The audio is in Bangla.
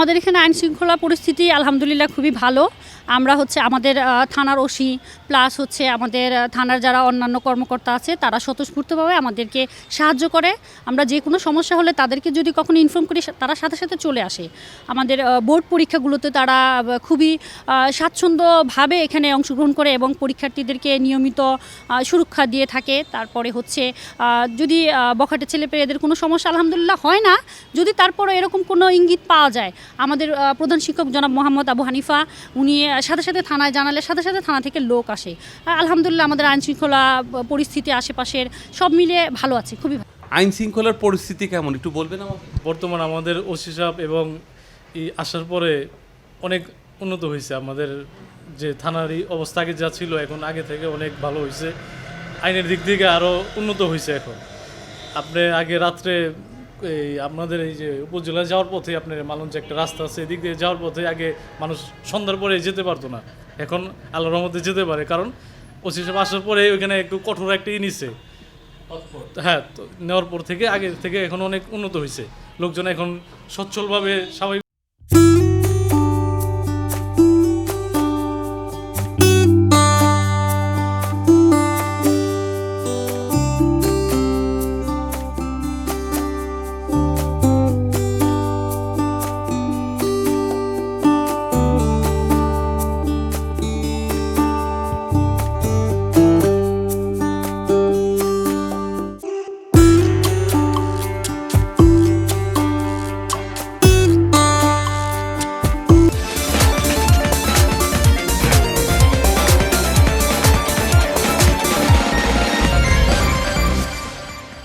আমাদের এখানে আইন শৃঙ্খলা পরিস্থিতি আলহামদুলিল্লাহ খুবই ভালো। আমরা হচ্ছে আমাদের থানার ওসি প্লাস হচ্ছে আমাদের থানার যারা অন্যান্য কর্মকর্তা আছে, তারা স্বতঃস্ফূর্তভাবে আমাদেরকে সাহায্য করে। আমরা যে কোনো সমস্যা হলে তাদেরকে যদি কখনো ইনফর্ম করি তারা সাথে সাথে চলে আসে। আমাদের বোর্ড পরীক্ষাগুলোতে তারা খুবই স্বাচ্ছন্দ্যভাবে এখানে অংশগ্রহণ করে এবং পরীক্ষার্থীদেরকে নিয়মিত সুরক্ষা দিয়ে থাকে। তারপরে হচ্ছে যদি বখাটে ছেলে পেয়ে এদের কোনো সমস্যা আলহামদুলিল্লাহ হয় না, যদি তারপরে এরকম কোনো ইঙ্গিত পাওয়া যায়, আমাদের প্রধান শিক্ষক জনাব মোহাম্মদ আবু হানিফা, উনি সাথে সাথে থানায় জানালে সাথে সাথে থানা থেকে লোক আসে। আর আলহামদুলিল্লাহ আমাদের আইন শৃঙ্খলা পরিস্থিতি আশেপাশের সব মিলিয়ে ভালো আছে খুবই ভালো। আইন শৃঙ্খলার পরিস্থিতি কেমন? একটু বলবেন আমাকে। বর্তমান আমাদের ওসি সাহেব এবং আসার পরে অনেক উন্নত হয়েছে। আমাদের যে থানারই অবস্থা আগে যা ছিল এখন আগে থেকে অনেক ভালো হয়েছে। আইনের দিক থেকে আরও উন্নত হয়েছে এখন। আপনি আগে রাত্রে এই আপনাদের এই যে উপজেলা যাওয়ার পথে আপনার মালঞ্চ একটা রাস্তা আছে, এদিক দিয়ে যাওয়ার পথে আগে মানুষ সন্ধ্যার পরে যেতে পারতো না। এখন আল্লাহর রহমতে যেতে পারে, কারণ সাহেব আসার পরে ওইখানে একটু কঠোর একটা ই হ্যাঁ তো নেওয়ার পর থেকে আগে থেকে এখন অনেক উন্নত হয়েছে লোকজন এখন সচ্ছলভাবে স্বাভাবিক